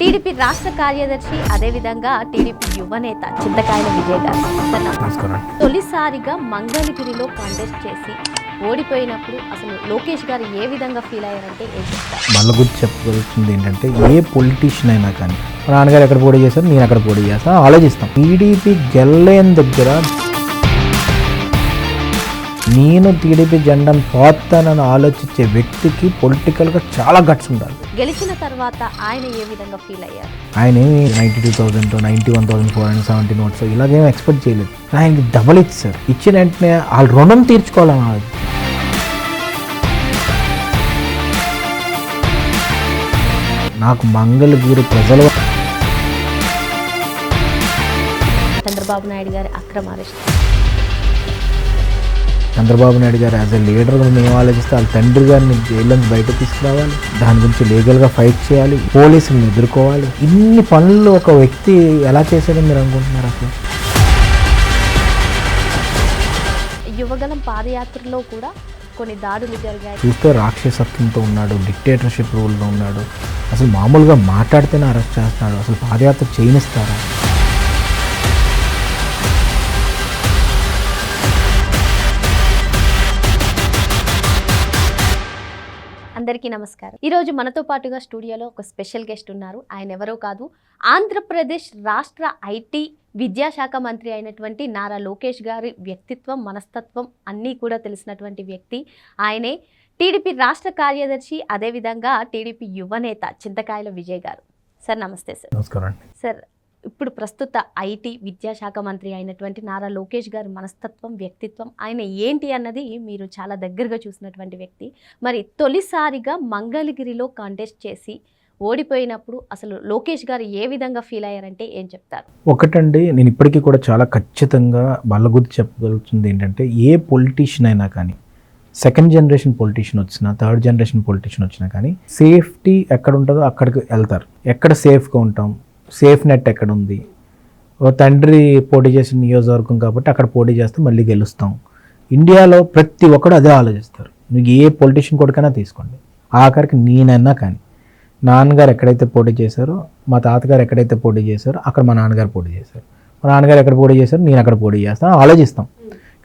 TDP రాష్ట్ర కార్యదర్శి అదేవిధంగా టీడీపీ యువనేత చింతకాయల విజయ్ గారు తొలిసారిగా మంగళగిరిలో కంటెస్ట్ చేసి ఓడిపోయినప్పుడు అసలు లోకేష్ గారు ఏ విధంగా ఫీల్ అయ్యారంటే మళ్ళీ గుర్తు చెప్పగలుగుతుంది ఏంటంటే ఏ పొలిటీషియన్ అయినా కానీ మా నాన్నగారు ఎక్కడ పోటీ చేశారు నేను అక్కడ పోటీ చేస్తాను ఆలోచిస్తాం. టీడీపీ గెల్లేని దగ్గర నేను టీడీపీ జెండాను పోతానని ఆలోచించే వ్యక్తికి పొలిటికల్గా చాలా గట్స్ ఉండాలి. గెలిచిన తర్వాత ఆయన ఏ విధంగా ఫీల్ అయ్యారు? ఆయన ఏమి ninety two thousand ninety one thousand four hundred seventy notes ఇలాగేం expect చేయలేదు. ఆయనకి డబల్ ఇచ్చారు ఇచ్చిన వెంటనే వాళ్ళ రుణం తీర్చుకోవాలన్నది నాకు మంగళగిరి ప్రజల చంద్రబాబు నాయుడు గారి అక్రమ అరెస్ట్. చంద్రబాబు నాయుడు గారు యాజ్ ఎ లీడర్గా మేము ఆలోచిస్తే వాళ్ళ తండ్రి గారిని జైలు నుంచి బయట తీసుకురావాలి. దాని గురించి లీగల్గా ఫైట్ చేయాలి. పోలీసులను ఎదుర్కోవాలి. ఇన్ని పనులు ఒక వ్యక్తి ఎలా చేశాడని మీరు అనుకుంటున్నారు అసలు? యువగలం పాదయాత్రలో కూడా కొన్ని దాడులు జరిగాయి. చూస్తే రాక్షసత్వంతో ఉన్నాడు డిక్టేటర్షిప్ రూల్లో ఉన్నాడు. అసలు మామూలుగా మాట్లాడితేనే అరెస్ట్ చేస్తున్నాడు. అసలు పాదయాత్ర చేయనిస్తారా? అందరికీ నమస్కారం. ఈ రోజు మనతో పాటుగా స్టూడియోలో ఒక స్పెషల్ గెస్ట్ ఉన్నారు. ఆయన ఎవరో కాదు ఆంధ్రప్రదేశ్ రాష్ట్ర ఐటీ విద్యాశాఖ మంత్రి అయినటువంటి నారా లోకేష్ గారి వ్యక్తిత్వం మనస్తత్వం అన్నీ కూడా తెలిసినటువంటి వ్యక్తి. ఆయనే టీడీపీ రాష్ట్ర కార్యదర్శి అదేవిధంగా టీడీపీ యువనేత చింతకాయల విజయ్ గారు. సార్ నమస్తే సార్. నమస్కారం సార్ ఇప్పుడు ప్రస్తుత ఐటీ విద్యాశాఖ మంత్రి అయినటువంటి నారా లోకేష్ గారి మనస్తత్వం వ్యక్తిత్వం ఆయన ఏంటి అన్నది మీరు చాలా దగ్గరగా చూసినటువంటి వ్యక్తి. మరి తొలిసారిగా మంగళగిరిలో కాంటెస్ట్ చేసి ఓడిపోయినప్పుడు అసలు లోకేష్ గారు ఏ విధంగా ఫీల్ అయ్యారంటే ఏం చెప్తారు? ఒకటండి నేను ఇప్పటికీ కూడా చాలా ఖచ్చితంగా బల్లగుద్ది చెప్పగలుగుతుంది ఏంటంటే ఏ పొలిటీషియన్ అయినా కానీ సెకండ్ జనరేషన్ పొలిటీషియన్ వచ్చినా థర్డ్ జనరేషన్ పొలిటీషియన్ వచ్చినా కానీ సేఫ్టీ ఎక్కడ ఉంటుందో అక్కడికి వెళ్తారు. ఎక్కడ సేఫ్గా ఉంటాం సేఫ్ నెట్ ఎక్కడ ఉంది ఓ తండ్రి పోటీ చేసిన నియోజకవర్గం కాబట్టి అక్కడ పోటీ చేస్తే మళ్ళీ గెలుస్తాం. ఇండియాలో ప్రతి ఒక్కడు అదే ఆలోచిస్తారు. మీకు ఏ పొలిటీషియన్ కొడుకైనా తీసుకోండి. ఆఖరికి నేనన్నా కానీ. నాన్నగారు ఎక్కడైతే పోటీ చేశారో మా తాతగారు ఎక్కడైతే పోటీ చేశారో అక్కడ మా నాన్నగారు పోటీ చేశారు. మా నాన్నగారు ఎక్కడ పోటీ చేశారో నేను అక్కడ పోటీ చేస్తాను ఆలోచిస్తాం.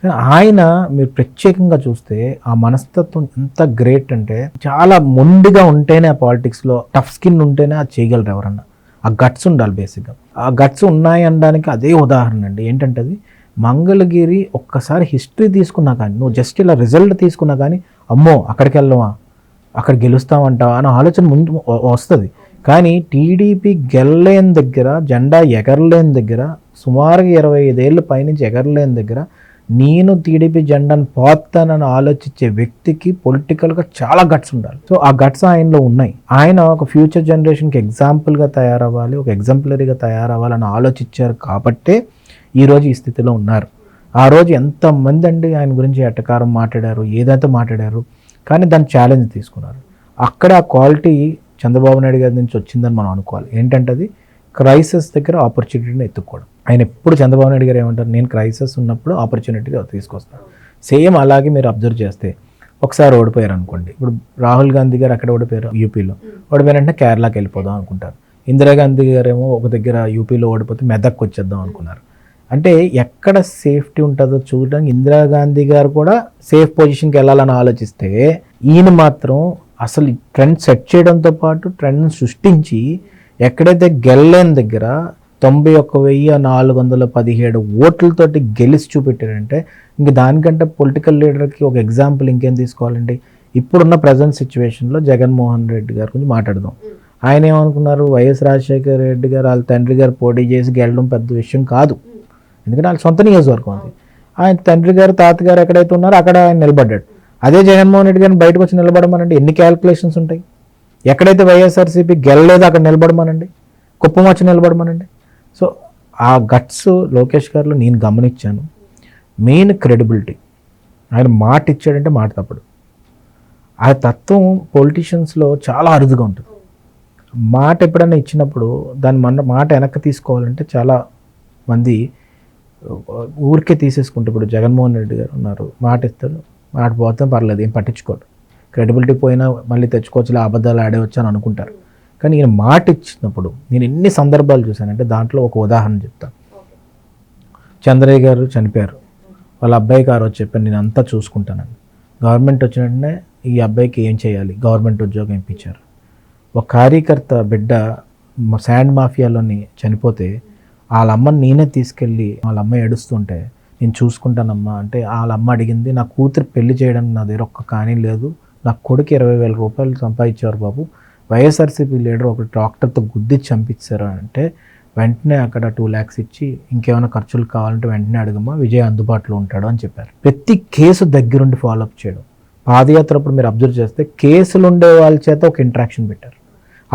కానీ ఆయన మీరు ప్రత్యేకంగా చూస్తే ఆ మనస్తత్వం ఎంత గ్రేట్ అంటే చాలా మొండిగా ఉంటేనే ఆ పాలిటిక్స్లో టఫ్ స్కిన్ ఉంటేనే అది చేయగలరు ఎవరన్నా. ఆ గట్స్ ఉండాలి బేసిక్గా. ఆ గట్స్ ఉన్నాయి అనడానికి అదే ఉదాహరణ అండి. ఏంటంటే అది మంగళగిరి ఒక్కసారి హిస్టరీ తీసుకున్నా కానీ నువ్వు జస్ట్ ఇలా రిజల్ట్ తీసుకున్నా కానీ అమ్మో అక్కడికి వెళ్ళవా అక్కడ గెలుస్తామంటావా? అనే ఆలోచన ముందు వస్తుంది. కానీ టీడీపీ గెలలేని దగ్గర జెండా ఎగరలేని దగ్గర సుమారుగా ఇరవై ఐదేళ్ళు పైనుంచి ఎగరలేని దగ్గర నేను టీడీపీ జెండాను పోతానని ఆలోచించే వ్యక్తికి పొలిటికల్గా చాలా గట్స్ ఉండాలి. సో ఆ గట్స్ ఆయనలో ఉన్నాయి. ఆయన ఒక ఫ్యూచర్ జనరేషన్కి ఎగ్జాంపుల్గా తయారవ్వాలి ఒక ఎగ్జాంపులరీగా తయారవ్వాలని ఆలోచించారు కాబట్టే ఈరోజు ఈ స్థితిలో ఉన్నారు. ఆ రోజు ఎంతమంది అండి ఆయన గురించి ఎట్టకారం మాట్లాడారు ఏదైతే మాట్లాడారు కానీ దాని ఛాలెంజ్ తీసుకున్నారు. అక్కడ ఆ క్వాలిటీ చంద్రబాబు నాయుడు గారి నుంచి వచ్చిందని మనం అనుకోవాలి. ఏంటంటే అది క్రైసిస్ దగ్గర ఆపర్చునిటీని ఎత్తుక్కోవడం. ఆయన ఎప్పుడు చంద్రబాబు నాయుడు గారు ఏమంటారు? నేను క్రైసిస్ ఉన్నప్పుడు ఆపర్చునిటీ తీసుకొస్తాను సేమ్ అలాగే మీరు అబ్జర్వ్ చేస్తే ఒకసారి ఓడిపోయారు అనుకోండి. ఇప్పుడు రాహుల్ గాంధీ గారు అక్కడ ఓడిపోయారు యూపీలో. ఓడిపోయారంటే కేరళకి వెళ్ళిపోదాం అనుకుంటారు. ఇందిరాగాంధీ గారు ఏమో ఒక దగ్గర యూపీలో ఓడిపోతే మెదక్కి వచ్చేద్దాం అనుకున్నారు. అంటే ఎక్కడ సేఫ్టీ ఉంటుందో చూడడానికి ఇందిరాగాంధీ గారు కూడా సేఫ్ పొజిషన్కి వెళ్ళాలని ఆలోచిస్తే ఈయన మాత్రం అసలు ట్రెండ్ సెట్ చేయడంతో పాటు ట్రెండ్ని సృష్టించి ఎక్కడైతే గెల్లేని దగ్గర తొంభై ఒక్క వెయ్యి నాలుగు వందల పదిహేడు ఓట్లతోటి గెలిచి చూపెట్టారంటే ఇంక దానికంటే పొలిటికల్ లీడర్కి ఒక ఎగ్జాంపుల్ ఇంకేం తీసుకోవాలండి? ఇప్పుడున్న ప్రజెంట్ సిచ్యువేషన్లో జగన్మోహన్ రెడ్డి గారి గురించి మాట్లాడదాం. ఆయన ఏమనుకున్నారు? వైఎస్ రాజశేఖర రెడ్డి గారు వాళ్ళ తండ్రి గారు పోటీ చేసి గెలడం పెద్ద విషయం కాదు. ఎందుకంటే వాళ్ళ సొంత నియోజకవర్గం అది. ఆయన తండ్రి గారు తాతగారు ఎక్కడైతే ఉన్నారో అక్కడ ఆయన నిలబడ్డాడు. అదే జగన్మోహన్ రెడ్డి గారిని బయటకు వచ్చి నిలబడమనండి. ఎన్ని క్యాలిక్యులేషన్స్ ఉంటాయి? ఎక్కడైతే వైఎస్ఆర్సీపీ గెలలేదో అక్కడ నిలబడమనండి. కుప్పం వచ్చి నిలబడమనండి. సో ఆ గట్స్ లోకేష్ గారిలో నేను గమనించాను. Main credibility. ఆయన మాట ఇచ్చాడంటే మాట తప్పడు. ఆ తత్వం పొలిటీషియన్స్లో చాలా అరుదుగా ఉంటుంది. మాట ఎప్పుడైనా ఇచ్చినప్పుడు దాని మన మాట వెనక్కి తీసుకోవాలంటే చాలా మంది ఊరికే తీసేసుకుంటే ఇప్పుడు జగన్మోహన్ రెడ్డి గారు ఉన్నారు. మాట ఇస్తారు మాట పోతే పర్లేదు ఏం పట్టించుకోడు. క్రెడిబిలిటీ పోయినా మళ్ళీ తెచ్చుకోవచ్చు అబద్ధాలు ఆడేవచ్చు అని అనుకుంటారు. కానీ ఈయన మాట ఇచ్చినప్పుడు నేను ఎన్ని సందర్భాలు చూశానంటే దాంట్లో ఒక ఉదాహరణ చెప్తాను చంద్రయ్య గారు చనిపోయారు. వాళ్ళ అబ్బాయి గారు వచ్చి చెప్పాను నేను అంతా చూసుకుంటానని. గవర్నమెంట్ వచ్చిన వెంటనే ఈ అబ్బాయికి ఏం చేయాలి? గవర్నమెంట్ ఉద్యోగం ఇప్పించారు. ఒక కార్యకర్త బిడ్డ శాండ్ మాఫియాలోని చనిపోతే వాళ్ళ అమ్మని నేనే తీసుకెళ్ళి వాళ్ళ అమ్మ ఏడుస్తుంటే నేను చూసుకుంటానమ్మా అంటే వాళ్ళ అమ్మ అడిగింది నా కూతురు పెళ్ళి చేయడానికి నా దగ్గర ఒక్క కానీ లేదు నా కొడుకు ఇరవై వేల రూపాయలు సంపాదించారు బాబు. వైఎస్ఆర్సీపీ లీడర్ ఒక ట్రాక్టర్తో గుద్ది చంపించారు అంటే వెంటనే అక్కడ టూ ల్యాక్స్ ఇచ్చి ఇంకేమైనా ఖర్చులు కావాలంటే వెంటనే అడగమ్మా విజయ్ అందుబాటులో ఉంటాడు అని చెప్పారు. ప్రతి కేసు దగ్గరుండి ఫాలోఅప్ చేయడం. పాదయాత్ర అప్పుడు మీరు అబ్జర్వ్ చేస్తే కేసులు ఉండే వాళ్ళ చేత ఒక ఇంట్రాక్షన్ పెట్టారు.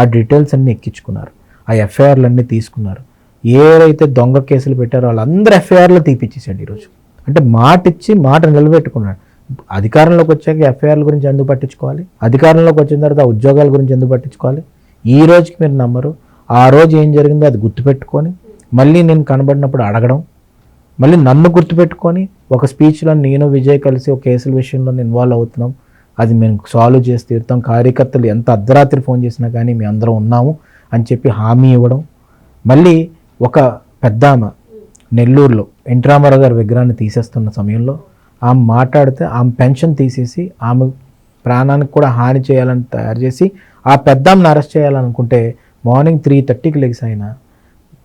ఆ డీటెయిల్స్ అన్నీ ఎక్కించుకున్నారు. ఆ ఎఫ్ఐఆర్లు అన్నీ తీసుకున్నారు. ఏవైతే దొంగ కేసులు పెట్టారో వాళ్ళందరూ ఎఫ్ఐఆర్లు తీపిచ్చేసాడు ఈరోజు. అంటే మాట ఇచ్చి మాట నిలబెట్టుకున్నాడు. అధికారంలోకి వచ్చాక ఎఫ్ఐఆర్ల గురించి ఎందుకు పట్టించుకోవాలి? అధికారంలోకి వచ్చిన తర్వాత ఆ ఉద్యోగాల గురించి ఎందుకు పట్టించుకోవాలి? ఈ రోజుకి మీరు నమ్మరు. ఆ రోజు ఏం జరిగిందో అది గుర్తుపెట్టుకొని మళ్ళీ నేను కనబడినప్పుడు అడగడం మళ్ళీ నన్ను గుర్తుపెట్టుకొని ఒక స్పీచ్లో నేను విజయ్ కలిసి ఒక కేసుల విషయంలో ఇన్వాల్వ్ అవుతున్నాం. అది మేము సాల్వ్ చేసి తీరుతాం. కార్యకర్తలు ఎంత అర్ధరాత్రి ఫోన్ చేసినా కానీ మేము అందరం ఉన్నాము అని చెప్పి హామీ ఇవ్వడం. మళ్ళీ ఒక పెద్దామ నెల్లూరులో ఎన్టీ రామారావు గారి విగ్రహాన్ని తీసేస్తున్న సమయంలో ఆమె మాట్లాడితే ఆమె పెన్షన్ తీసేసి ఆమె ప్రాణానికి కూడా హాని చేయాలని తయారు చేసి ఆ పెద్ద అరెస్ట్ చేయాలనుకుంటే మార్నింగ్ త్రీ థర్టీకి లెగ్స్ అయినా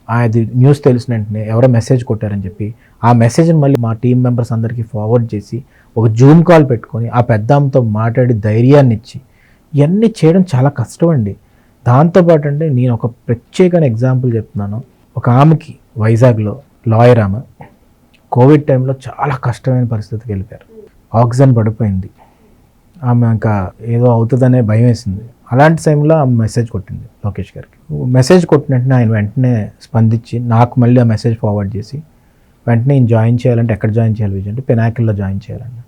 అది న్యూస్ తెలిసిన వెంటనే ఎవరో మెసేజ్ కొట్టారని చెప్పి ఆ మెసేజ్ని మళ్ళీ మా టీం మెంబర్స్ అందరికీ ఫార్వర్డ్ చేసి ఒక జూమ్ కాల్ పెట్టుకొని ఆ పెద్దాంతో మాట్లాడి ధైర్యాన్ని ఇచ్చి ఇవన్నీ చేయడం చాలా కష్టం అండి దాంతోపాటు అండి నేను ఒక ప్రత్యేకమైన ఎగ్జాంపుల్ చెప్తున్నాను. ఒక ఆమెకి వైజాగ్లో లాయర్ ఆమె. కోవిడ్ టైంలో చాలా కష్టమైన పరిస్థితికి వెళ్ళిపోయారు. ఆక్సిజన్ పడిపోయింది. ఆమె ఇంకా ఏదో అవుతుందనే భయం వేసింది. అలాంటి టైంలో ఆమె మెసేజ్ కొట్టింది లోకేష్ గారికి. మెసేజ్ కొట్టిన వెంటనే ఆయన వెంటనే స్పందించి నాకు మళ్ళీ ఆ మెసేజ్ ఫార్వర్డ్ చేసి వెంటనే నేను జాయిన్ చేయాలంటే ఎక్కడ జాయిన్ చేయాలి విజయ్ అంటే పినాకిల్లో జాయిన్ చేయాలన్న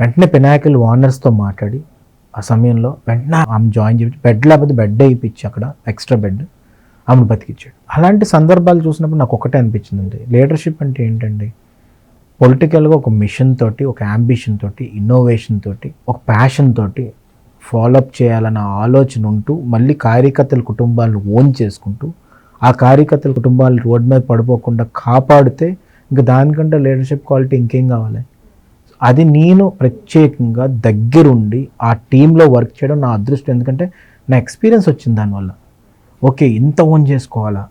వెంటనే పినాకిల్ ఓనర్స్తో మాట్లాడి ఆ సమయంలో వెంటనే ఆమె జాయిన్ చేయించి బెడ్ లేకపోతే బెడ్ వేయించి అక్కడ ఎక్స్ట్రా బెడ్ ఆమెను బతికిచ్చాడు. అలాంటి సందర్భాలు చూసినప్పుడు నాకు ఒకటే అనిపించిందండి. లీడర్షిప్ అంటే ఏంటండి? పొలిటికల్గా ఒక మిషన్ తోటి ఒక అంబిషన్ తోటి ఇన్నోవేషన్ తోటి ఒక ప్యాషన్ తోటి ఫాలోఅప్ చేయాలన్న ఆలోచన ఉంటూ మళ్ళీ కార్యకర్తల కుటుంబాలను ఓన్ చేసుకుంటూ ఆ కార్యకర్తల కుటుంబాలు రోడ్ మీద పడిపోకుండా కాపాడితే ఇంకా దానికంటే లీడర్షిప్ క్వాలిటీ ఇంకేం కావాలి? అది నేను ప్రత్యేకంగా దగ్గరుండి ఆ టీంలో వర్క్ చేయడం నా అదృష్టం. ఎందుకంటే నా ఎక్స్పీరియన్స్ వచ్చింది దానివల్ల. ఓకే ఇంత ఓన్ చేసుకోవాలా?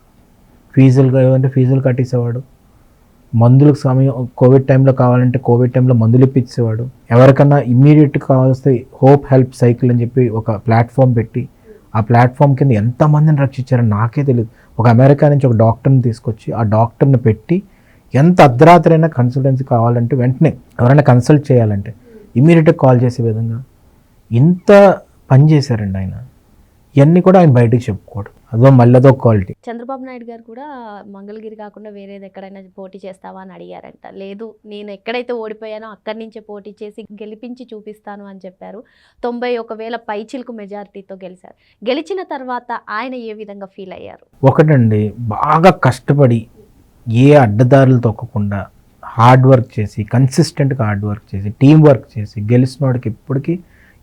ఫీజులు అంటే ఫీజులు కట్టేసేవాడు? మందులకు సమయం కోవిడ్ టైంలో కావాలంటే కోవిడ్ టైంలో మందులు ఇప్పించేవాడు. ఎవరికన్నా ఇమ్మీడియట్గా కావాల్సి హోప్ హెల్ప్ సైకిల్ అని చెప్పి ఒక ప్లాట్ఫామ్ పెట్టి ఆ ప్లాట్ఫామ్ కింద ఎంతమందిని రక్షించారో నాకే తెలియదు ఒక అమెరికా నుంచి ఒక డాక్టర్ని తీసుకొచ్చి ఆ డాక్టర్ని పెట్టి ఎంత అర్ధరాత్రైనా కన్సల్టెన్సీ కావాలంటే వెంటనే ఎవరైనా కన్సల్ట్ చేయాలంటే ఇమ్మీడియట్గా కాల్ చేసే విధంగా ఇంత పని చేశారండి ఆయన. ఇవన్నీ కూడా ఆయన బయటకు చెప్పుకోడు. అదో మళ్ళీ అదో క్వాలిటీ. చంద్రబాబు నాయుడు గారు కూడా మంగళగిరి కాకుండా వేరేది ఎక్కడైనా పోటీ చేస్తావా అని అడిగారంట. లేదు నేను ఎక్కడైతే ఓడిపోయానో అక్కడి నుంచే పోటీ చేసి గెలిపించి చూపిస్తాను అని చెప్పారు. తొంభై ఒక వేల పైచిలకు మెజారిటీతో గెలిచారు. గెలిచిన తర్వాత ఆయన ఏ విధంగా ఫీల్ అయ్యారు? ఒకటండి బాగా కష్టపడి ఏ అడ్డదారులు తొక్కకుండా హార్డ్ వర్క్ చేసి కన్సిస్టెంట్గా హార్డ్ వర్క్ చేసి టీం వర్క్ చేసి గెలిచిన వాడికి ఎప్పటికీ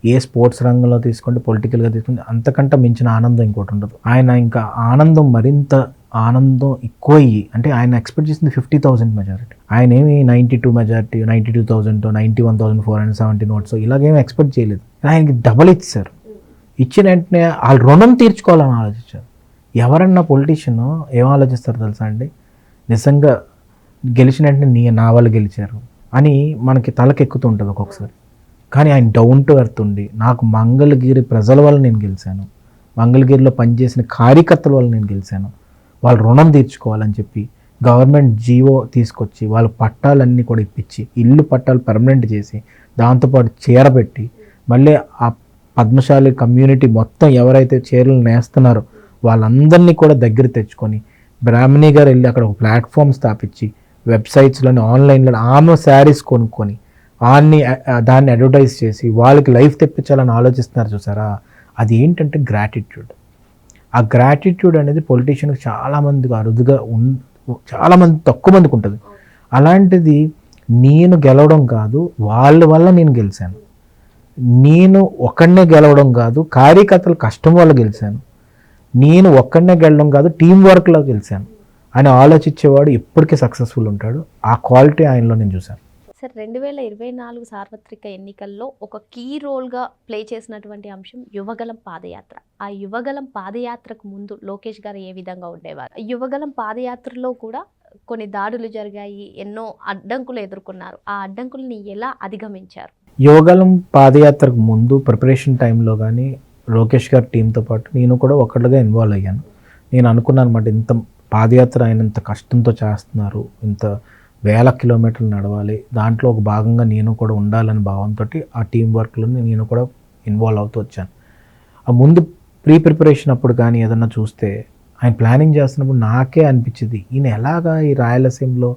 ఏ స్పోర్ట్స్ రంగంలో తీసుకోండి పొలిటికల్గా తీసుకోండి అంతకంటే మించిన ఆనందం ఇంకోటి ఉండదు. ఆయన ఇంకా ఆనందం మరింత ఆనందం ఎక్కువ అయ్యి అంటే ఆయన ఎక్స్పెక్ట్ చేసింది ఫిఫ్టీ థౌసండ్ మెజారిటీ. ఆయన ఏమి ninety two majority ninety two thousand ninety one thousand four hundred seventy notes ఇలాగేమి expect చేయలేదు. ఆయనకి డబల్ ఇచ్చారు. ఇచ్చిన వెంటనే వాళ్ళు రుణం తీర్చుకోవాలని ఆలోచించారు. ఎవరన్నా పొలిటీషియన్ ఏం ఆలోచిస్తారు తెలుసా అండి? నిజంగా గెలిచిన వెంటనే నీ నా వాళ్ళు గెలిచారు అని మనకి తలకెక్కుతుంటుంది ఒక్కొక్కసారి. కానీ ఆయన డౌన్ టు ఎర్త్ ఉండి నాకు మంగళగిరి ప్రజల వల్ల నేను గెలిచాను. మంగళగిరిలో పనిచేసిన కార్యకర్తల వల్ల నేను గెలిచాను. వాళ్ళ రుణం తీర్చుకోవాలని చెప్పి గవర్నమెంట్ జీవో తీసుకొచ్చి వాళ్ళ పట్టాలన్నీ కూడా ఇప్పించి ఇల్లు పట్టాలు పర్మనెంట్ చేసి దాంతోపాటు చీర పెట్టి మళ్ళీ ఆ పద్మశాలి కమ్యూనిటీ మొత్తం ఎవరైతే చీరలు నేస్తున్నారో వాళ్ళందరినీ కూడా దగ్గర తెచ్చుకొని బ్రాహ్మణి గారు వెళ్ళి అక్కడ ఒక ప్లాట్ఫామ్ స్థాపించి వెబ్సైట్స్లోని ఆన్లైన్లో ఆమె శారీస్ కొనుక్కొని ఆన్ని దాన్ని అడ్వర్టైజ్ చేసి వాళ్ళకి లైఫ్ తెప్పించాలని ఆలోచిస్తున్నారు చూసారా? అది ఏంటంటే గ్రాటిట్యూడ్ ఆ గ్రాటిట్యూడ్ అనేది పొలిటీషియన్కి చాలామందికి అరుదుగా ఉన్ చాలామంది తక్కువ మందికి ఉంటుంది. అలాంటిది నేను గెలవడం కాదు వాళ్ళ వల్ల నేను గెలిచాను. నేను ఒక్కడనే గెలవడం కాదు కార్యకర్తల కష్టం వల్ల గెలిచాను. నేను ఒక్కడనే గెలడం కాదు టీం వర్క్లో గెలిచాను. అని ఆలోచించేవాడు ఎప్పటికీ సక్సెస్ఫుల్ ఉంటాడు. ఆ క్వాలిటీ ఆయనలో నేను చూశాను. సార్ రెండు వేల ఇరవై నాలుగు సార్వత్రిక ఎన్నికల్లో ఒక కీ రోల్గా ప్లే చేసినటువంటి అంశం యువగలం పాదయాత్ర. ఆ యువగలం పాదయాత్రకు ముందు లోకేష్ గారు ఏ విధంగా ఉండేవారు? యువగలం పాదయాత్రలో కూడా కొన్ని దాడులు జరిగాయి ఎన్నో అడ్డంకులు ఎదుర్కొన్నారు. ఆ అడ్డంకుల్ని ఎలా అధిగమించారు? యువగలం పాదయాత్రకు ముందు ప్రిపరేషన్ టైంలో కానీ లోకేష్ గారి టీంతో పాటు నేను కూడా ఒకళ్ళుగా ఇన్వాల్వ్ అయ్యాను. నేను అనుకున్నాను అనమాట ఇంత పాదయాత్ర ఆయన ఇంత కష్టంతో చేస్తున్నారు ఇంత వేల కిలోమీటర్లు నడవాలి. దాంట్లో ఒక భాగంగా నేను కూడా ఉండాలని భావంతో ఆ టీం వర్క్లో నేను కూడా ఇన్వాల్వ్ అవుతూ వచ్చాను. ఆ ముందు ప్రీ ప్రిపరేషన్ అప్పుడు కానీ ఏదన్నా చూస్తే ఆయన ప్లానింగ్ చేస్తున్నప్పుడు నాకే అనిపించింది ఈయన ఎలాగా ఈ రాయలసీమలో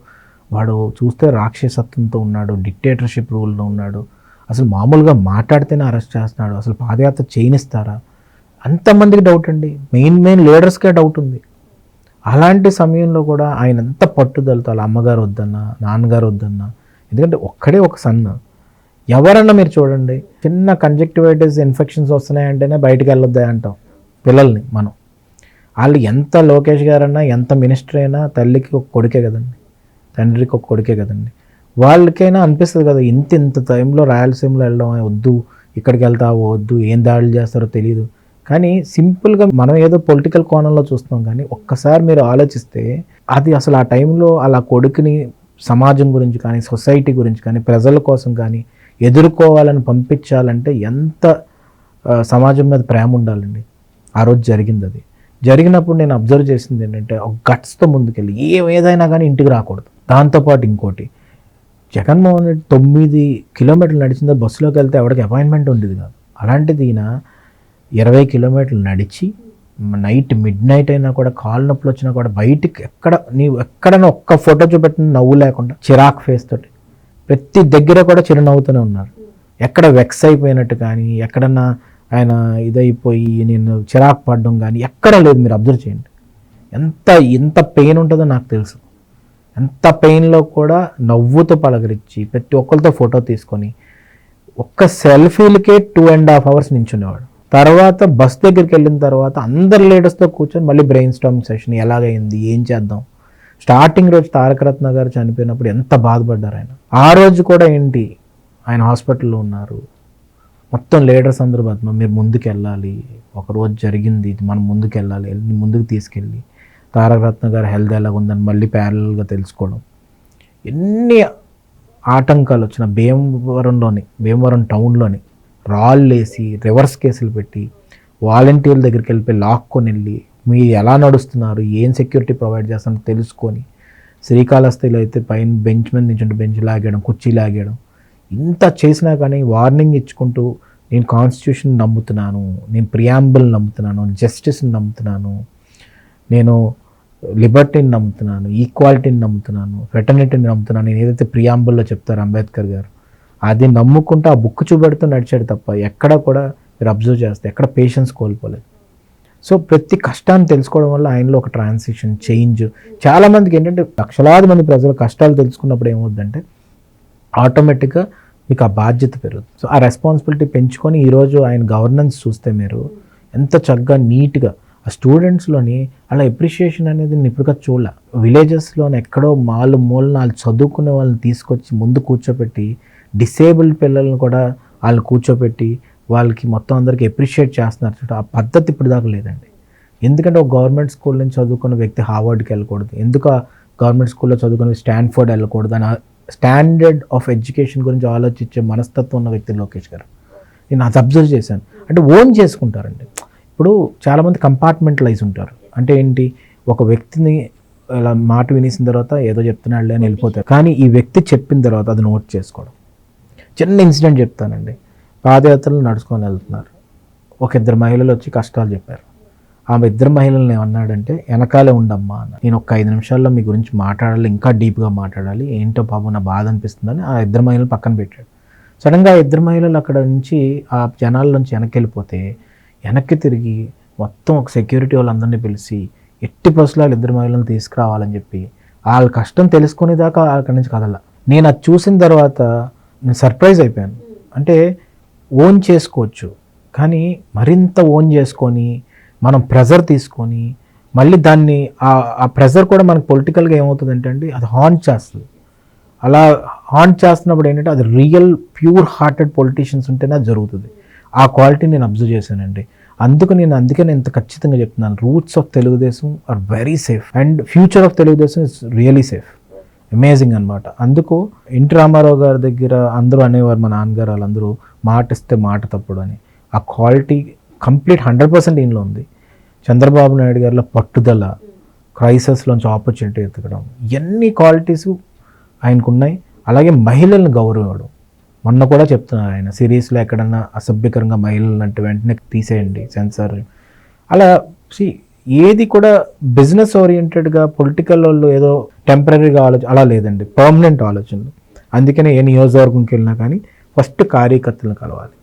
వాడు చూస్తే రాక్షసత్వంతో ఉన్నాడు డిక్టేటర్షిప్ రూల్లో ఉన్నాడు అసలు మామూలుగా మాట్లాడితేనే అరెస్ట్ చేస్తున్నాడు అసలు పాదయాత్ర చేయనిస్తారా అంతమందికి డౌట్ అండి. మెయిన్ మెయిన్ లీడర్స్కే డౌట్ ఉంది. అలాంటి సమయంలో కూడా ఆయన ఎంత పట్టుదలతో వాళ్ళ అమ్మగారు వద్దన్నా నాన్నగారు వద్దన్నా ఎందుకంటే ఒక్కడే ఒక సన్. ఎవరన్నా మీరు చూడండి చిన్న కంజక్టివైటిస్ ఇన్ఫెక్షన్స్ వస్తున్నాయంటేనే బయటికి వెళ్ళొద్దా అంటాం పిల్లల్ని మనం. వాళ్ళు ఎంత లోకేష్ గారన్నా ఎంత మినిస్టర్ అయినా తల్లికి ఒక కొడుకే కదండి తండ్రికి ఒక కొడుకే కదండి. వాళ్ళకైనా అనిపిస్తుంది కదా ఇంత ఇంత టైంలో రాయలసీమలో వెళ్ళడం వద్దు ఇక్కడికి వెళ్తావో వద్దు ఏం దాడులు చేస్తారో తెలియదు కానీ సింపుల్గా మనం ఏదో పొలిటికల్ కోణంలో చూస్తాం కానీ ఒక్కసారి మీరు ఆలోచిస్తే అది అసలు ఆ టైంలో అలా కొడుకుని సమాజం గురించి కానీ సొసైటీ గురించి కానీ ప్రజల కోసం కానీ ఎదుర్కోవాలని పంపించాలంటే ఎంత సమాజం మీద ప్రేమ ఉండాలండి. ఆ రోజు జరిగింది అది. జరిగినప్పుడు నేను అబ్జర్వ్ చేసింది ఏంటంటే ఒక గట్స్తో ముందుకెళ్ళి ఏం ఏదైనా కానీ ఇంటికి రాకూడదు. దాంతోపాటు ఇంకోటి జగన్మోహన్ రెడ్డి తొమ్మిది కిలోమీటర్లు నడిచిందో బస్సులోకి వెళ్తే ఎవరికి అపాయింట్మెంట్ ఉండేది కాదు. అలాంటిది ఈయన ఇరవై కిలోమీటర్లు నడిచి నైట్ మిడ్ నైట్ అయినా కూడా కాలు నొప్పులు వచ్చినా కూడా బయటికి ఎక్కడ నీవు ఎక్కడైనా ఒక్క ఫోటో చూపెట్టిన నవ్వు లేకుండా చిరాక్ ఫేస్ తోటి ప్రతి దగ్గర కూడా చిరునవ్వుతూనే ఉన్నారు. ఎక్కడ వెక్స్ అయిపోయినట్టు కానీ ఎక్కడన్నా ఆయన ఇదైపోయి నేను చిరాకు పడడం కానీ ఎక్కడ లేదు మీరు అబ్జర్వ్ చేయండి. ఎంత ఎంత పెయిన్ ఉంటుందో నాకు తెలుసు. ఎంత పెయిన్లో కూడా నవ్వుతో పలకరించి ప్రతి ఒక్కరితో ఫోటో తీసుకొని ఒక్క సెల్ఫీలకే టూ అండ్ హాఫ్ అవర్స్ నించునేవాడు. తర్వాత బస్ దగ్గరికి వెళ్ళిన తర్వాత అందరు లీడర్స్తో కూర్చొని మళ్ళీ బ్రెయిన్ స్టామింగ్ సెషన్ ఎలాగైంది ఏం చేద్దాం? స్టార్టింగ్ రోజు తారక రత్న గారు చనిపోయినప్పుడు ఎంత బాధపడ్డారు ఆయన. ఆ రోజు కూడా ఏంటి? ఆయన హాస్పిటల్లో ఉన్నారు. మొత్తం లీడర్స్ అందరూ బతుమ మీరు ముందుకు వెళ్ళాలి జరిగింది మనం ముందుకు వెళ్ళాలి వెళ్ళి ముందుకు తీసుకెళ్ళి. తారక రత్న గారు హెల్త్ ఎలా ఉందని మళ్ళీ ప్యారల్గా తెలుసుకోవడం. ఎన్ని ఆటంకాలు వచ్చిన భీమవరంలోని భీమవరం టౌన్లోని రాళ్ళేసి రివర్స్ కేసులు పెట్టి వాలంటీర్ల దగ్గరికి వెళ్ళిపోయి లాక్కొని వెళ్ళి మీరు ఎలా నడుస్తున్నారు? ఏం సెక్యూరిటీ ప్రొవైడ్ చేస్తాం తెలుసుకొని శ్రీకాళహస్తిలో అయితే పైన బెంచ్ మీద నుంచి బెంచ్ లాగేయడం కుర్చీ లాగేయడం. ఇంత చేసినా కానీ వార్నింగ్ ఇచ్చుకుంటూ నేను కాన్స్టిట్యూషన్ నమ్ముతున్నాను నేను ప్రియాంబుల్ నమ్ముతున్నాను జస్టిస్ని నమ్ముతున్నాను నేను లిబర్టీని నమ్ముతున్నాను ఈక్వాలిటీని నమ్ముతున్నాను ఫెటర్నిటీని నమ్ముతున్నాను. నేను ఏదైతే ప్రియాంబుల్లో చెప్తారు అంబేద్కర్ గారు అది నమ్ముకుంటూ ఆ బుక్ చూపెడుతూ నడిచాడు తప్ప ఎక్కడ కూడా మీరు అబ్జర్వ్ చేస్తే ఎక్కడ పేషెన్స్ కోల్పోలేదు. సో ప్రతి కష్టాన్ని తెలుసుకోవడం వల్ల ఆయనలో ఒక ట్రాన్సిషన్ చేంజ్ చాలామందికి ఏంటంటే లక్షలాది మంది ప్రజలు కష్టాలు తెలుసుకున్నప్పుడు ఏమవుద్దంటే ఆటోమేటిక్గా మీకు ఆ బాధ్యత పెరుగుతుంది. సో ఆ రెస్పాన్సిబిలిటీ పెంచుకొని ఈరోజు ఆయన గవర్నెన్స్ చూస్తే మీరు ఎంత చక్కగా నీట్గా ఆ స్టూడెంట్స్లోని అలా ఎప్రిషియేషన్ అనేది నేను ఇప్పటికీ చూడాల. విలేజెస్లోని ఎక్కడో మాలు మూలన వాళ్ళు చదువుకునే వాళ్ళని తీసుకొచ్చి ముందు కూర్చోపెట్టి డిసేబుల్డ్ పిల్లల్ని కూడా వాళ్ళు కూర్చోపెట్టి వాళ్ళకి మొత్తం అందరికీ ఎప్రిషియేట్ చేస్తున్నారు. చూడ ఆ పద్ధతి ఇప్పుడు దాకా లేదండి. ఎందుకంటే ఒక గవర్నమెంట్ స్కూల్ నుంచి చదువుకున్న వ్యక్తి హార్వర్డ్కి వెళ్ళకూడదు. ఎందుకు గవర్నమెంట్ స్కూల్లో చదువుకుని స్టాన్ఫోర్డ్ వెళ్ళకూడదు? అని స్టాండర్డ్ ఆఫ్ ఎడ్యుకేషన్ గురించి ఆలోచించే మనస్తత్వం ఉన్న వ్యక్తి లోకేష్ గారు. నేను అది అబ్జర్వ్ చేశాను. అంటే ఓన్ చేసుకుంటారండి. ఇప్పుడు చాలామంది కంపార్ట్మెంటలైజ్ ఉంటారు. అంటే ఏంటి? ఒక వ్యక్తిని ఇలా మాట వినేసిన తర్వాత ఏదో చెప్తున్నాడులే అని వెళ్ళిపోతారు. కానీ ఈ వ్యక్తి చెప్పిన తర్వాత అది నోట్ చేసుకోవడం. చిన్న ఇన్సిడెంట్ చెప్తానండి. పాదయాత్రలు నడుచుకొని వెళ్తున్నారు. ఒక ఇద్దరు మహిళలు వచ్చి కష్టాలు చెప్పారు. ఆమె ఇద్దరు మహిళలను ఏమన్నాడంటే వెనకాలే ఉండమ్మా అన్న నేను ఒక ఐదు నిమిషాల్లో మీ గురించి మాట్లాడాలి ఇంకా డీప్గా మాట్లాడాలి ఏంటో పాపం నా బాధ అనిపిస్తుందని ఆ ఇద్దరు మహిళలు పక్కన పెట్టాడు సడన్గా ఆ ఇద్దరు మహిళలు అక్కడ నుంచి ఆ జనాల నుంచి వెనక్కి వెళ్ళిపోతే వెనక్కి తిరిగి మొత్తం ఒక సెక్యూరిటీ వాళ్ళందరినీ పిలిచి ఎట్టి పసులాలు ఇద్దరు మహిళలను తీసుకురావాలని చెప్పి వాళ్ళ కష్టం తెలుసుకునేదాకా అక్కడి నుంచి కదల. నేను అది చూసిన తర్వాత నేను సర్ప్రైజ్ అయిపోయాను. అంటే ఓన్ చేసుకోవచ్చు. కానీ మరింత ఓన్ చేసుకొని మనం ప్రెజర్ తీసుకొని మళ్ళీ దాన్ని ఆ- ప్రెజర్ కూడా మనకు పొలిటికల్గా ఏమవుతుంది అంటే అది హాన్ చేస్తుంది. అలా హాన్ చేస్తున్నప్పుడు ఏంటంటే అది రియల్ ప్యూర్ హార్టెడ్ పొలిటీషియన్స్ ఉంటేనే అది జరుగుతుంది. ఆ క్వాలిటీ నేను అబ్జర్వ్ చేశానండి. అందుకు నేను అందుకే నేను ఇంత ఖచ్చితంగా చెప్తున్నాను. Roots of Telugu Desam are very safe. And future of Telugu Desam is really safe. Amazing అనమాట అందుకు ఎన్టీ రామారావు గారి దగ్గర అందరూ అనేవారు మా నాన్నగారు వాళ్ళందరూ మాట ఇస్తే మాట తప్పుడు అని. ఆ క్వాలిటీ కంప్లీట్ హండ్రెడ్ పర్సెంట్ ఇంట్లో ఉంది. చంద్రబాబు నాయుడు గారిలో పట్టుదల క్రైసిస్లోంచి ఆపర్చునిటీ ఎతకడం ఎన్ని క్వాలిటీస్ ఆయనకు ఉన్నాయి అలాగే మహిళలను గౌరవం మొన్న కూడా చెప్తున్నారు ఆయన సిరీస్లో ఎక్కడన్నా అసభ్యకరంగా మహిళలు అంటే వెంటనే తీసేయండి సెన్సార్ అలా సి ఏది కూడా బిజినెస్ ఓరియంటెడ్గా పొలిటికల్ వాళ్ళు ఏదో టెంపరీగా ఆలోచన అలా లేదండి. పర్మనెంట్ ఆలోచనలు. అందుకనే ఏ నియోజకవర్గంకి వెళ్ళినా కానీ ఫస్ట్ కార్యకర్తలను కలవాలి.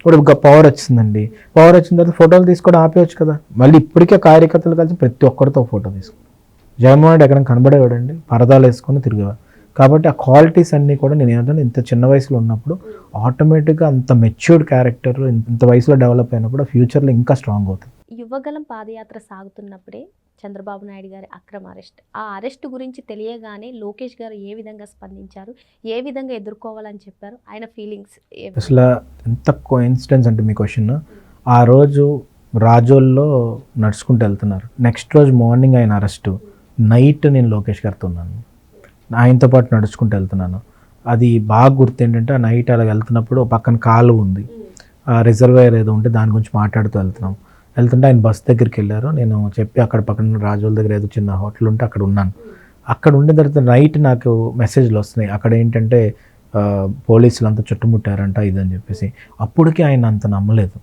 ఇప్పుడు పవర్ వచ్చిందండి. పవర్ వచ్చిన తర్వాత ఫోటోలు తీసుకోవడం ఆపేయచ్చు కదా. మళ్ళీ ఇప్పటికే కార్యకర్తలు కలిసి ప్రతి ఒక్కరితో ఫోటో తీసుకుని జగన్మోహన్ రెడ్డి ఎక్కడ కనబడేవాడండి? పరదాలు వేసుకొని తిరిగేవాడు కాబట్టి ఆ క్వాలిటీస్ అన్నీ కూడా నేను ఏంటంటే ఇంత చిన్న వయసులో ఉన్నప్పుడు ఆటోమేటిక్గా అంత మెచ్యూర్డ్ క్యారెక్టర్ ఇంత వయసులో డెవలప్ అయినప్పుడు ఫ్యూచర్లో ఇంకా స్ట్రాంగ్ అవుతుంది యువగలం పాదయాత్ర సాగుతున్నప్పుడే చంద్రబాబు నాయుడు గారి అక్రమ అరెస్ట్. ఆ అరెస్ట్ గురించి తెలియగానే లోకేష్ గారు ఏ విధంగా స్పందించారు? ఏ విధంగా ఎదుర్కోవాలని చెప్పారు? ఆయన ఫీలింగ్స్ అసలు ఎంత కోఇన్సిడెన్స్ అంటే మీ క్వశ్చన్. ఆ రోజు రాజోల్లో నడుచుకుంటూ వెళ్తున్నారు. నెక్స్ట్ రోజు మార్నింగ్ ఆయన అరెస్ట్. నైట్ నేను లోకేష్ గారితో ఉన్నాను. ఆయనతో పాటు నడుచుకుంటూ వెళ్తున్నాను. అది బాగా గుర్తు ఏంటంటే ఆ నైట్ అలా వెళ్తున్నప్పుడు పక్కన కాలు ఉంది. ఆ రిజర్వేయర్ ఏదో ఉంటే దాని గురించి మాట్లాడుతూ వెళ్తున్నాం. వెళ్తుంటే ఆయన బస్ దగ్గరికి వెళ్ళారు. నేను చెప్పి అక్కడ పక్కన రాజోల దగ్గర ఏదో చిన్న హోటల్ ఉంటే అక్కడ ఉన్నాను. అక్కడ ఉండిన తర్వాత నైట్ నాకు మెసేజ్లు వస్తున్నాయి. అక్కడ ఏంటంటే పోలీసులు అంతా చుట్టుముట్టారంట ఇదని చెప్పేసి. అప్పటికే ఆయన అంత నమ్మలేదు.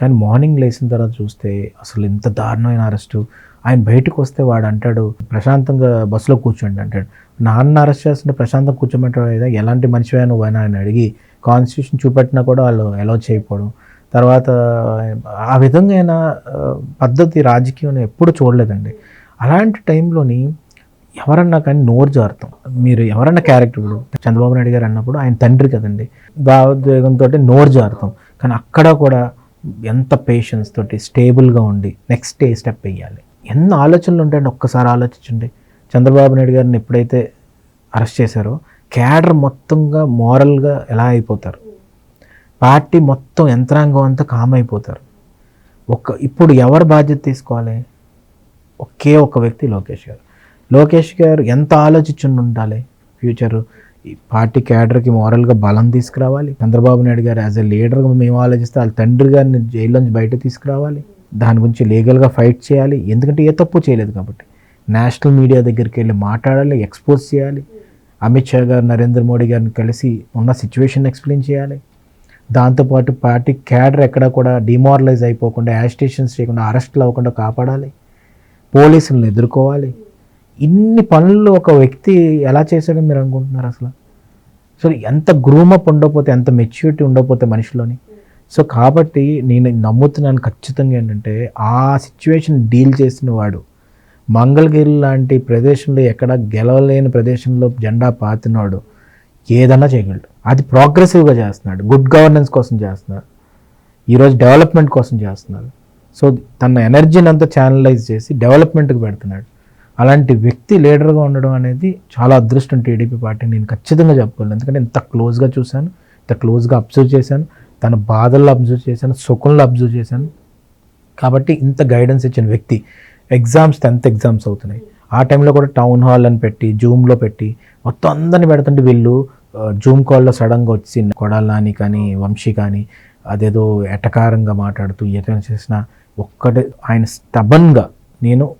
కానీ మార్నింగ్ లేచిన తర్వాత చూస్తే అసలు ఇంత దారుణమైన అరెస్టు. ఆయన బయటకు వస్తే వాడు అంటాడు ప్రశాంతంగా బస్సులో కూర్చోండి అంటాడు. నాన్న అరెస్ట్ చేస్తుంటే ప్రశాంతంగా కూర్చోమంటాడు లేదా ఎలాంటి మనిషి నువ్వు అని ఆయన అడిగి కాన్స్టిట్యూషన్ చూపెట్టినా కూడా వాళ్ళు అలౌ చేయకపోవడం. తర్వాత ఆ విధంగా పద్ధతి రాజకీయం ఎప్పుడు చూడలేదండి. అలాంటి టైంలోని ఎవరన్నా కానీ నోరు జారుతాం. మీరు ఎవరన్నా క్యారెక్టర్ ఇప్పుడు చంద్రబాబు నాయుడు గారు అన్నప్పుడు ఆయన తండ్రి కదండి. భావోద్వేగంతో నోరు జారుతాం. కానీ అక్కడ కూడా ఎంత పేషెన్స్ తోటి స్టేబుల్గా ఉండి నెక్స్ట్ ఏ స్టెప్ వేయాలి ఎన్ని ఆలోచనలు ఉంటాయండి? ఒక్కసారి ఆలోచించండి. చంద్రబాబు నాయుడు గారిని ఎప్పుడైతే అరెస్ట్ చేశారో క్యాడర్ మొత్తంగా మోరల్గా ఎలా అయిపోతారు? పార్టీ మొత్తం యంత్రాంగం అంతా కామ్ అయిపోతారు ఒక ఇప్పుడు ఎవరు బాధ్యత తీసుకోవాలి? ఒకే ఒక వ్యక్తి లోకేష్ గారు. లోకేష్ గారు ఎంత ఆలోచించుండి ఉండాలి? ఫ్యూచర్ ఈ పార్టీ క్యాడర్కి మోరల్గా బలం తీసుకురావాలి? చంద్రబాబు నాయుడు గారు యాజ్ ఎ లీడర్గా మేము ఆలోచిస్తే వాళ్ళ తండ్రి గారిని జైల్లోంచి బయట తీసుకురావాలి? దాని గురించి లీగల్గా ఫైట్ చేయాలి? ఎందుకంటే ఏ తప్పు చేయలేదు కాబట్టి. నేషనల్ మీడియా దగ్గరికి వెళ్ళి మాట్లాడాలి ఎక్స్పోజ్ చేయాలి. అమిత్ షా గారు నరేంద్ర మోడీ గారిని కలిసి ఉన్న సిచ్యువేషన్ ఎక్స్ప్లెయిన్ చేయాలి. దాంతోపాటు పార్టీ క్యాడర్ ఎక్కడ కూడా డిమారలైజ్ అయిపోకుండా యాజిటేషన్స్ చేయకుండా అరెస్ట్లు అవ్వకుండా కాపాడాలి. పోలీసులను ఎదుర్కోవాలి. ఇన్ని పనులు ఒక వ్యక్తి ఎలా చేశాడని మీరు అనుకుంటున్నారు అసలు? సో ఎంత గ్రూమప్ ఉండకపోతే ఎంత మెచ్యూరిటీ ఉండకపోతే మనిషిలోని? సో కాబట్టి నేను నమ్ముతున్నాను ఖచ్చితంగా ఏంటంటే ఆ సిచ్యువేషన్ డీల్ చేసిన వాడు మంగళగిరి లాంటి ప్రదేశంలో ఎక్కడ గెలవలేని ప్రదేశంలో జెండా పాతినాడు. ఏదన్నా చేయగలడు. అది ప్రోగ్రెసివ్గా చేస్తున్నాడు. గుడ్ గవర్నెన్స్ కోసం చేస్తున్నాడు. ఈరోజు డెవలప్మెంట్ కోసం చేస్తున్నారు సో తన ఎనర్జీని అంతా ఛానలైజ్ చేసి డెవలప్మెంట్కి పెడుతున్నాడు. అలాంటి వ్యక్తి లీడర్గా ఉండడం అనేది చాలా అదృష్టం టీడీపీ పార్టీ. నేను ఖచ్చితంగా చెప్పగలను ఎందుకంటే ఇంత క్లోజ్గా చూశాను. ఇంత క్లోజ్గా అబ్జర్వ్ చేశాను. తన బాధల్లో అబ్జర్వ్ చేశాను. సుఖంలో అబ్జర్వ్ చేశాను. కాబట్టి ఇంత గైడెన్స్ ఇచ్చిన వ్యక్తి. ఎగ్జామ్స్ టెన్త్ ఎగ్జామ్స్ అవుతున్నాయి. ఆ టైంలో కూడా టౌన్ హాల్ అని పెట్టి జూమ్లో పెట్టి మొత్తం అందరిని పెడుతుంటే వీళ్ళు జూమ్ కాల్లో సడన్గా వచ్చి కొడాలని కానీ వంశీ కానీ అదేదో ఎటకారంగా మాట్లాడుతూ ఏదైనా చేసినా ఒక్కటే ఆయన స్టబన్గా నేను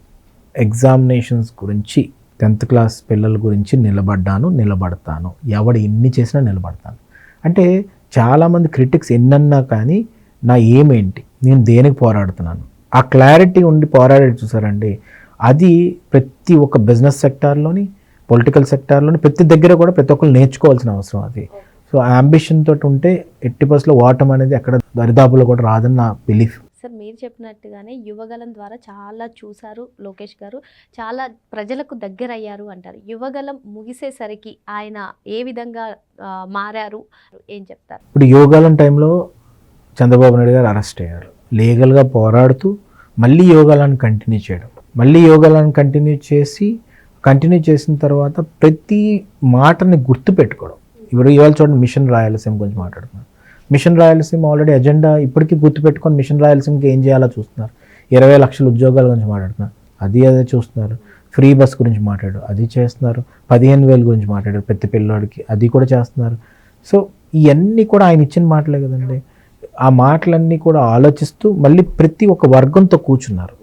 ఎగ్జామినేషన్స్ గురించి టెన్త్ క్లాస్ పిల్లల గురించి నిలబడ్డాను నిలబడతాను. ఎవడు ఎన్ని చేసినా నిలబడతాను. అంటే చాలామంది క్రిటిక్స్ ఎన్నన్నా కానీ నా ఏమేంటి నేను దేనికి పోరాడుతున్నాను? ఆ క్లారిటీ ఉండి పోరాడేది చూసారండి. అది ప్రతి ఒక్క బిజినెస్ సెక్టార్లోని పొలిటికల్ సెక్టార్లోని ప్రతి దగ్గర కూడా ప్రతి ఒక్కరు నేర్చుకోవాల్సిన అవసరం అది. సో అంబిషన్ తోటి ఉంటే ఎట్టి బస్సులో ఓటం అనేది అక్కడ దరిదాపులో కూడా రాదని నా బిలీఫ్ సార్ మీరు చెప్పినట్టుగానే యువగలం ద్వారా చాలా చూశారు లోకేష్ గారు. చాలా ప్రజలకు దగ్గర అయ్యారు అంటారు. యువగలం ముగిసేసరికి ఆయన ఏ విధంగా మారారు? ఏం చెప్తారు? ఇప్పుడు యోగాలం టైంలో చంద్రబాబు నాయుడు గారు అరెస్ట్ అయ్యారు. లీగల్గా పోరాడుతూ మళ్ళీ యోగాలను కంటిన్యూ చేయడం. మళ్ళీ యోగాలను కంటిన్యూ చేసి కంటిన్యూ చేసిన తర్వాత ప్రతి మాటని గుర్తు పెట్టుకోవడం. ఇప్పుడు ఇవాళ చూడండి మిషన్ రాయలసీమ గురించి మాట్లాడుతున్నారు. మిషన్ రాయలసీమ ఆల్రెడీ ఎజెండా ఇప్పటికీ గుర్తుపెట్టుకొని మిషన్ రాయలసీమకి ఏం చేయాలో చూస్తున్నారు. ఇరవై లక్షల ఉద్యోగాల గురించి మాట్లాడుతున్నారు. అది అదే చూస్తున్నారు. ఫ్రీ బస్ గురించి మాట్లాడు అది చేస్తున్నారు. పదిహేను వేల గురించి మాట్లాడారు ప్రతి పిల్లోడికి. అది కూడా చేస్తున్నారు. సో ఇవన్నీ కూడా ఆయన ఇచ్చిన మాటలే కదండి. ఆ మాటలన్నీ కూడా ఆలోచిస్తూ మళ్ళీ ప్రతి ఒక్క వర్గంతో కూర్చున్నారు.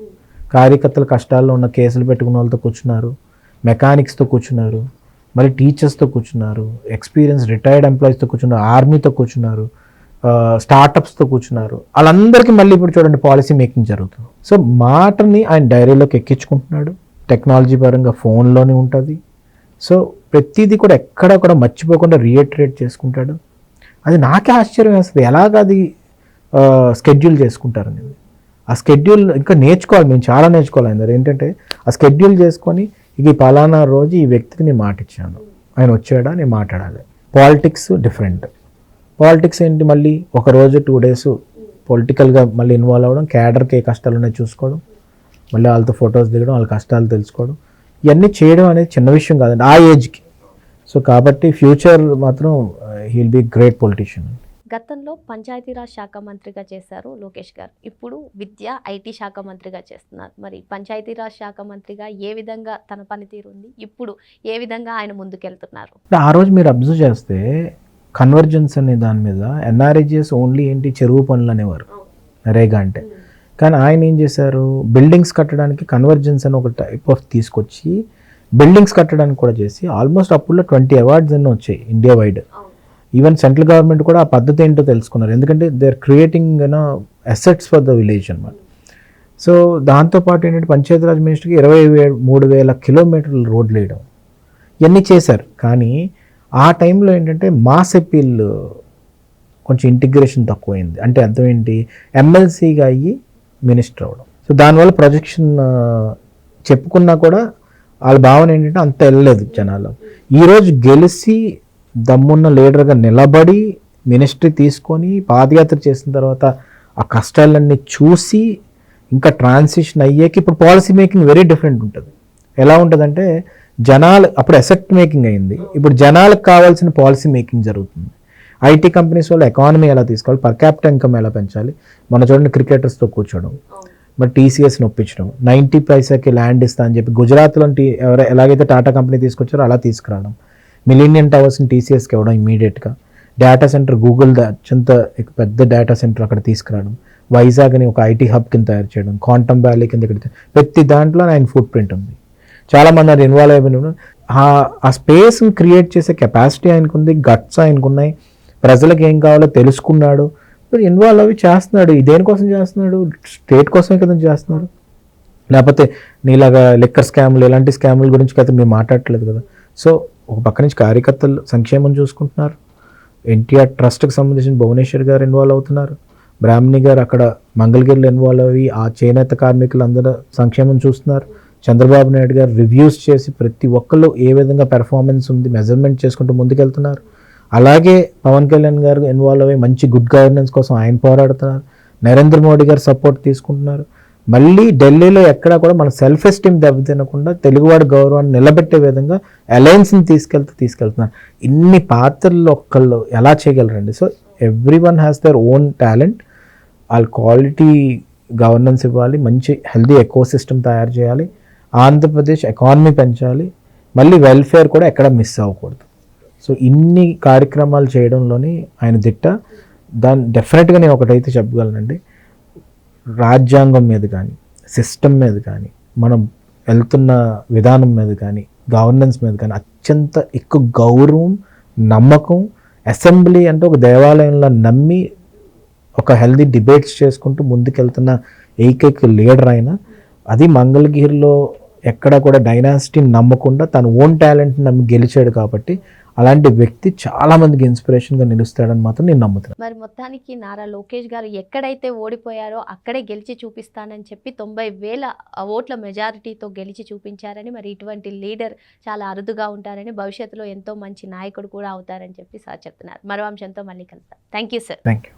కార్యకర్తల కష్టాల్లో ఉన్న కేసులు పెట్టుకున్న వాళ్ళతో కూర్చున్నారు. మెకానిక్స్తో కూర్చున్నారు మరి టీచర్స్తో కూర్చున్నారు ఎక్స్పీరియన్స్ రిటైర్డ్ ఎంప్లాయీస్తో కూర్చున్నారు ఆర్మీతో కూర్చున్నారు స్టార్టప్స్తో కూర్చున్నారు. వాళ్ళందరికీ మళ్ళీ ఇప్పుడు చూడండి పాలసీ మేకింగ్ జరుగుతుంది. సో మాటని ఆయన డైరీలోకి ఎక్కించుకుంటున్నాడు. టెక్నాలజీ పరంగా ఫోన్లోనే ఉంటుంది. సో ప్రతిదీ కూడా ఎక్కడ కూడా మర్చిపోకుండా రియేటరేట్ చేసుకుంటాడు. అది నాకే ఆశ్చర్యం వేస్తుంది. ఎలాగ అది స్కెడ్యూల్ చేసుకుంటారనేది ఆ స్కెడ్యూల్ ఇంకా నేర్చుకోవాలి. మేము చాలా నేర్చుకోవాలి ఆయన ఏంటంటే ఆ స్కెడ్యూల్ చేసుకొని ఇక పలానా రోజు ఈ వ్యక్తికి నేను మాట ఇచ్చాను. ఆయన వచ్చాడా? నేను మాట్లాడాలి. పాలిటిక్స్ డిఫరెంట్ పాలిటిక్స్ ఏంటి మళ్ళీ? ఒక రోజు టూ డేస్ పొలిటికల్గా మళ్ళీ ఇన్వాల్వ్ అవ్వడం క్యాడర్కి ఏ కష్టాలు ఉన్నాయో చూసుకోవడం మళ్ళీ వాళ్ళతో ఫొటోస్ దిగడం వాళ్ళ కష్టాలు తెలుసుకోవడం ఇవన్నీ చేయడం అనేది చిన్న విషయం కాదండి ఆ ఏజ్కి సో కాబట్టి ఫ్యూచర్ మాత్రం హీల్ బి గ్రేట్ పొలిటీషియన్ గతంలో పంచాయతీరాజ్ శాఖ మంత్రిగా చేశారు లోకేష్ గారు. ఇప్పుడు విద్య ఐటీ శాఖ మంత్రిగా చేస్తున్నారు. మరి పంచాయతీరాజ్ శాఖ మంత్రిగా ఏ విధంగా తన పనితీరు ఉంది? ఇప్పుడు ఏ విధంగా ఆయన ముందుకెళ్తున్నారు? ఆ రోజు మీరు అబ్జర్వ్ చేస్తే కన్వర్జెన్స్ అనే దాని మీద ఎన్ఆర్ఐజిఎస్ ఓన్లీ ఏంటి చెరువు పనులు అనేవారు. నరేగా అంటే. కానీ ఆయన ఏం చేశారు? బిల్డింగ్స్ కట్టడానికి కన్వర్జెన్స్ అని ఒక టైప్ ఆఫ్ తీసుకొచ్చి బిల్డింగ్స్ కట్టడానికి కూడా చేసి ఆల్మోస్ట్ అప్పుల్లో ట్వంటీ అవార్డ్స్ అన్నీ వచ్చాయి India wide. Even central government కూడా ఆ పద్ధతి ఏంటో తెలుసుకున్నారు. ఎందుకంటే they are creating you know assets for the village అనమాట సో దాంతోపాటు ఏంటంటే పంచాయతీరాజ్ మినిస్టర్కి ఇరవై వే మూడు వేల కిలోమీటర్లు రోడ్లు వేయడం. ఇవన్నీ చేశారు. కానీ ఆ టైంలో ఏంటంటే మాస్ అప్పీల్ కొంచెం ఇంటిగ్రేషన్ తక్కువైంది. అంటే అర్థం ఏంటి? ఎమ్మెల్సీగా అయ్యి మినిస్టర్ అవ్వడం. సో దానివల్ల ప్రొజెక్షన్ చెప్పుకున్నా కూడా వాళ్ళ భావన ఏంటంటే అంత వెళ్ళలేదు జనాలు ఈరోజు గెలిచి దమ్మున్న లీడర్గా నిలబడి మినిస్ట్రీ తీసుకొని పాదయాత్ర చేసిన తర్వాత ఆ కష్టాలన్నీ చూసి ఇంకా ట్రాన్సిషన్ అయ్యాక ఇప్పుడు పాలసీ మేకింగ్ వెరీ డిఫరెంట్ ఉంటుంది. ఎలా ఉంటుందంటే జనాలు అప్పుడు అసెట్ మేకింగ్ అయింది. ఇప్పుడు జనాలకు కావాల్సిన పాలసీ మేకింగ్ జరుగుతుంది. ఐటీ కంపెనీస్ వల్ల ఎకానమీ ఎలా తీసుకోవాలి పర్ క్యాపిటల్ ఇన్కమ్ ఎలా పెంచాలి మన చూడండి క్రికెటర్స్తో కూర్చోవడం మరి టీసీఎస్ని ఒప్పించడం నైంటీ పైసాకి ల్యాండ్ ఇస్తా అని చెప్పి గుజరాత్లో ఎవరు ఎలాగైతే టాటా కంపెనీ తీసుకొచ్చారో అలా తీసుకురావడం. మిలీనియం టవర్స్ని టీసీఎస్కి ఇవ్వడం ఇమీడియట్గా డేటా సెంటర్ గూగుల్ అత్యంత పెద్ద డేటా సెంటర్ అక్కడ తీసుకురావడం. వైజాగ్ అని ఒక ఐటీ హబ్ కింద తయారు చేయడం. క్వాంటమ్ వ్యాలీ కింద ఇక్కడ ప్రతి దాంట్లో ఆయన ఫుట్ ప్రింట్ ఉంది. చాలా మంది అది ఇన్వాల్వ్ అయిపోయిన ఆ స్పేస్ని క్రియేట్ చేసే కెపాసిటీ ఆయనకుంది గట్స్ ఆయనకున్నాయి ప్రజలకు ఏం కావాలో తెలుసుకున్నాడు. ఇన్వాల్వ్ అవి చేస్తున్నాడు. దేనికోసం చేస్తున్నాడు? స్టేట్ కోసమే కదా చేస్తున్నాడు. లేకపోతే నీలాగా లిక్కర్ స్కామ్లు ఇలాంటి స్కాముల గురించి కదా మేము మాట్లాడట్లేదు కదా. సో ఒక పక్క నుంచి కార్యకర్తలు సంక్షేమం చూసుకుంటున్నారు. ఎన్టీఆర్ ట్రస్ట్కి సంబంధించిన భువనేశ్వర్ గారు ఇన్వాల్వ్ అవుతున్నారు. బ్రాహ్మణి గారు అక్కడ మంగళగిరిలో ఇన్వాల్వ్ అయ్యి ఆ చేనేత కార్మికులు అందరూ సంక్షేమం చూస్తున్నారు. చంద్రబాబు నాయుడు గారు రివ్యూస్ చేసి ప్రతి ఒక్కళ్ళు ఏ విధంగా పెర్ఫార్మెన్స్ ఉంది మెజర్మెంట్ చేసుకుంటూ ముందుకెళ్తున్నారు. అలాగే పవన్ కళ్యాణ్ గారు ఇన్వాల్వ్ అయ్యి మంచి గుడ్ గవర్నెన్స్ కోసం ఆయన పోరాడుతున్నారు. నరేంద్ర మోడీ గారు సపోర్ట్ తీసుకుంటున్నారు. మళ్ళీ ఢిల్లీలో ఎక్కడా కూడా మన సెల్ఫ్ ఎస్టీమ్ దెబ్బతినకుండా తెలుగువాడి గౌరవాన్ని నిలబెట్టే విధంగా అలయన్స్ని తీసుకెళ్తూ తీసుకెళ్తున్నారు. ఇన్ని పాత్రల్లో ఒక్కళ్ళు ఎలా చేయగలరండి? So every one has their own talent వాళ్ళ క్వాలిటీ గవర్నెన్స్ ఇవ్వాలి మంచి హెల్దీ ఎకో సిస్టమ్ తయారు చేయాలి ఆంధ్రప్రదేశ్ ఎకానమీ పెంచాలి మళ్ళీ వెల్ఫేర్ కూడా ఎక్కడ మిస్ అవ్వకూడదు. సో ఇన్ని కార్యక్రమాలు చేయడంలోని ఆయన దిట్ట. దాని డెఫినెట్గా నేను ఒకటైతే చెప్పగలనండి. రాజ్యాంగం మీద కానీ సిస్టమ్ మీద కానీ మనం వెళ్తున్న విధానం మీద కానీ గవర్నెన్స్ మీద కానీ అత్యంత ఎక్కువ గౌరవం నమ్మకం అసెంబ్లీ అంటే ఒక దేవాలయంలో నమ్మి ఒక హెల్దీ డిబేట్స్ చేసుకుంటూ ముందుకెళ్తున్న ఏకైక లీడర్ అయినా అది మంగళగిరిలో ఎక్కడ కూడా డైనాసిటీని నమ్మకుండా తన ఓన్ టాలెంట్ని నమ్మి గెలిచాడు కాబట్టి అలాంటి వ్యక్తి చాలా మందికి ఇన్స్పిరేషన్గా నిలుస్తాడని మాత్రం నేను నమ్ముతున్నాను మరి మొత్తానికి నారా లోకేష్ గారు ఎక్కడైతే ఓడిపోయారో అక్కడే గెలిచి చూపిస్తానని చెప్పి తొంభై వేల ఓట్ల మెజారిటీతో గెలిచి చూపించారని మరి ఇటువంటి లీడర్ చాలా అరుదుగా ఉంటారని భవిష్యత్తులో ఎంతో మంచి నాయకుడు కూడా అవుతారని చెప్పి సార్ చెప్తున్నారు. మరో అంశంతో మళ్ళీ కలుద్దాం. Thank you sir. Thank you